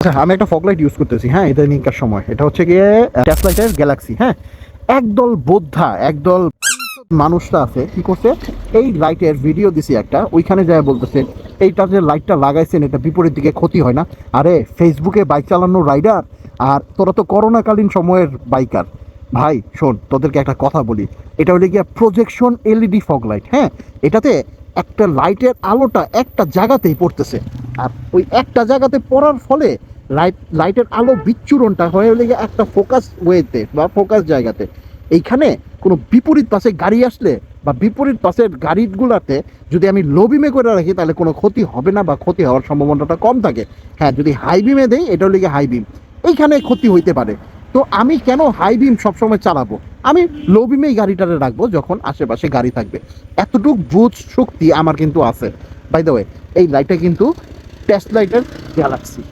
আচ্ছা আমি একটা ফগ লাইট ইউজ করতেছি হ্যাঁ এটা নিকার সময়। এটা হচ্ছে গিয়ে ট্যাপ লাইটের গ্যালাক্সি হ্যাঁ? একদল বোদ্ধা, একদল মানুষটা আছে, কি করছে? এই লাইটের ভিডিও দিছি একটা, ওইখানে যায় বলতেছে, এইটা যে লাইটটা লাগাইছেন, এটা বিপরীত দিকে ক্ষতি হয় না। আরে ফেসবুকে বাইক চালানো রাইডার আর তোরা তো করোনাকালীন সময়ের বাইকার ভাই, শোন, তোদেরকে একটা কথা বলি। এটা হলে গিয়ে প্রজেকশন এলইডি ফগ লাইট হ্যাঁ? এটাতে একটা লাইটের আলোটা একটা জায়গাতেই পড়তেছে। আর ওই একটা জায়গাতে পড়ার ফলে লাইট লাইটের আলো বিচ্ছুরণটা হয়ে গিয়ে একটা ফোকাস ওয়েতে বা ফোকাস জায়গাতে। এইখানে কোনো বিপরীত পাশে গাড়ি আসলে বা বিপরীত পাশের গাড়িগুলাতে যদি আমি লো বিমে করে রাখি, তাহলে কোনো ক্ষতি হবে না বা ক্ষতি হওয়ার সম্ভাবনাটা কম থাকে। হ্যাঁ যদি হাই বিমে দেই, এটা হলে গিয়ে হাই বিম এইখানে ক্ষতি হইতে পারে। তো আমি কেন হাই বিম সবসময় চালাবো? আমি লো বিমেই গাড়িটারে রাখব যখন আশেপাশে গাড়ি থাকবে। এতটুক বুঝ শক্তি আমার কিন্তু আছে। বাই দ্য ওয়ে এই লাইটটা কিন্তু টেস্ট লাইটের গ্যালাক্সি